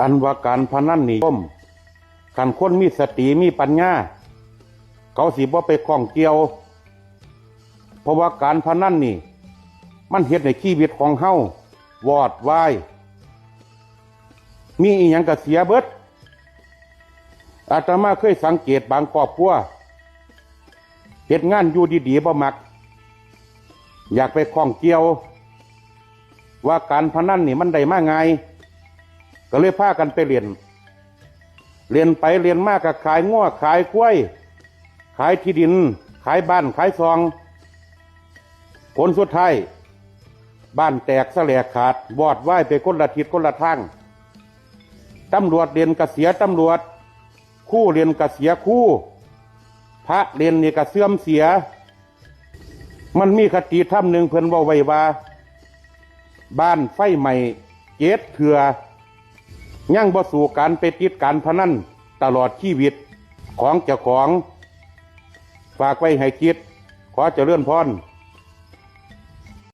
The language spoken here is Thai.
อันว่าการพนันนี่ย่อมขันคนมีสติมีปัญญา เขาสิบ่ไปข้องเกี่ยว เพราะว่าการพนันนี่ มันเฮ็ดในชีวิตของเฮาวอดวาย มีอีหยังก็เสียเบิด อาตมาเคยสังเกตบางครอบครัวเฮ็ดงานอยู่ดีๆบ่มัก อยากไปข้องเกี่ยว ว่าการพนันนี่มันได้มาไง ก็เลยพากันไปเรียน เรียนไปเรียนมากก็ขายง้อขายกล้วย ขายที่ดิน ขายบ้านขายซอง ผลสุดท้ายบ้านแตกแสลกขาดวอดว่ายไปคนละทิศคนละทางตำรวจเรียนกเสียตำรวจ คู่เรียนกเสียคู่ พระเรียนนี่กเสื่อมเสีย มันมีคติธรรมหนึ่งเพิ่นว่าไว้ว่า บ้านไฟใหม่เจ็ดเถื่อ ยั่งบ่สู่การไปติดการพนันตลอดชีวิตของเจ้าของ ฝากไว้ให้คิด ขอเจริญพร